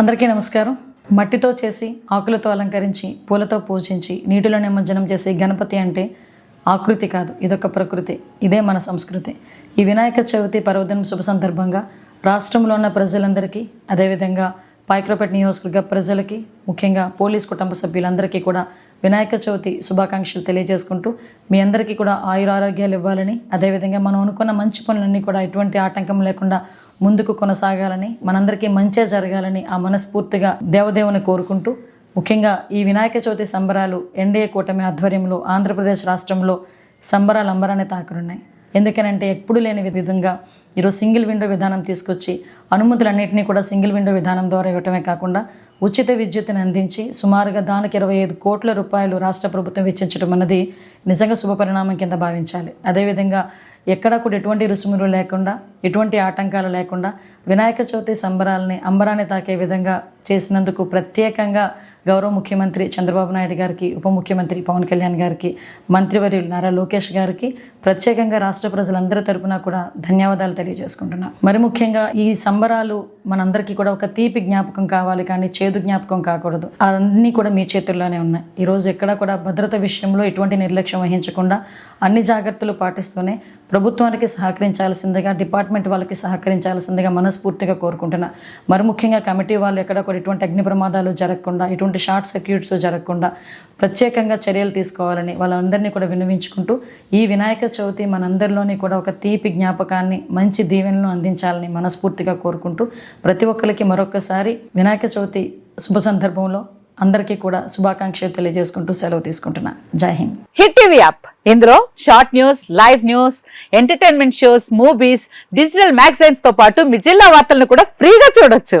అందరికీ నమస్కారం. మట్టితో చేసి ఆకులతో అలంకరించి పూలతో పూజించి నీటిలో నిమజ్జనం చేసే గణపతి అంటే ఆకృతి కాదు ఇదొక ప్రకృతి. ఇదే మన సంస్కృతి. ఈ వినాయక చవితి పర్వదినం శుభ సందర్భంగా రాష్ట్రంలో ఉన్న ప్రజలందరికీ అదేవిధంగా పాయక్రోపేట నియోజకవర్గ ప్రజలకి ముఖ్యంగా పోలీస్ కుటుంబ సభ్యులందరికీ కూడా వినాయక చవితి శుభాకాంక్షలు తెలియజేసుకుంటూ మీ అందరికీ కూడా ఆయురారోగ్యాలు ఇవ్వాలని అదేవిధంగా మనం అనుకున్న మంచి పనులన్నీ కూడా ఎటువంటి ఆటంకం లేకుండా ముందుకు కొనసాగాలని మనందరికీ మంచే జరగాలని ఆ మనస్ఫూర్తిగా దేవదేవుని కోరుకుంటూ ముఖ్యంగా ఈ వినాయక చవితి సంబరాలు ఎన్డీఏ కూటమి ఆధ్వర్యంలో ఆంధ్రప్రదేశ్ రాష్ట్రంలో సంబరాలు అంబరాన్ని తాకరున్నాయి ఎందుకనంటే ఎప్పుడు లేని విధంగా ఈరోజు సింగిల్ విండో విధానం తీసుకొచ్చి అనుమతులన్నింటినీ కూడా సింగిల్ విండో విధానం ద్వారా ఇవ్వటమే కాకుండా ఉచిత విద్యుత్తుని అందించి సుమారుగా దానికి ఇరవై ఐదు కోట్ల రూపాయలు రాష్ట్ర ప్రభుత్వం వెచ్చించడం అన్నది నిజంగా శుభపరిణామం కింద భావించాలి. అదేవిధంగా ఎక్కడా కూడా ఎటువంటి రుసుములు లేకుండా ఎటువంటి ఆటంకాలు లేకుండా వినాయక చవితి సంబరాలని అంబరాన్ని తాకే విధంగా చేసినందుకు ప్రత్యేకంగా గౌరవ ముఖ్యమంత్రి చంద్రబాబు నాయుడు గారికి ఉప ముఖ్యమంత్రి పవన్ కళ్యాణ్ గారికి మంత్రివర్యులు నారా లోకేష్ గారికి ప్రత్యేకంగా రాష్ట్ర ప్రజలందరి తరపున కూడా ధన్యవాదాలు తెలియజేసుకుంటున్నా. మరి ముఖ్యంగా ఈ సంబరాలు మనందరికీ కూడా ఒక తీపి జ్ఞాపకం కావాలి కానీ చేదు జ్ఞాపకం కాకూడదు. అన్నీ కూడా మీ చేతుల్లోనే ఉన్నాయి. ఈరోజు ఎక్కడా కూడా భద్రత విషయంలో ఎటువంటి నిర్లక్ష్యం వహించకుండా అన్ని జాగ్రత్తలు పాటిస్తూనే ప్రభుత్వానికి సహకరించాల్సిందిగా డిపార్ట్మెంట్ వాళ్ళకి సహకరించాల్సిందిగా మనస్ఫూర్తిగా కోరుకుంటున్నా. మరి ముఖ్యంగా కమిటీ వాళ్ళు ఎక్కడ కూడా ఎటువంటి అగ్ని ప్రమాదాలు జరగకుండా ఎటువంటి షార్ట్ సర్క్యూట్స్ జరగకుండా ప్రత్యేకంగా చర్యలు తీసుకోవాలని వాళ్ళందరినీ కూడా విన్నవించుకుంటూ ఈ వినాయక చవితి మనందరిలోని కూడా ఒక తీపి జ్ఞాపకాన్ని మంచి దీవెనలను అందించాలని మనస్ఫూర్తిగా కోరుకుంటూ ప్రతి ఒక్కరికి మరొకసారి వినాయక చవితి శుభ సందర్భంలో అందరికీ కూడా శుభాకాంక్షలు తెలియజేసుకుంటూ సెలవు తీసుకుంటున్నా. Jai Hind. Hit TV app. ఇందులో short news live news entertainment shows movies digital మ్యాగజైన్స్తో పాటు మీ జిల్లా వార్తలను కూడా ఫ్రీగా చూడొచ్చు.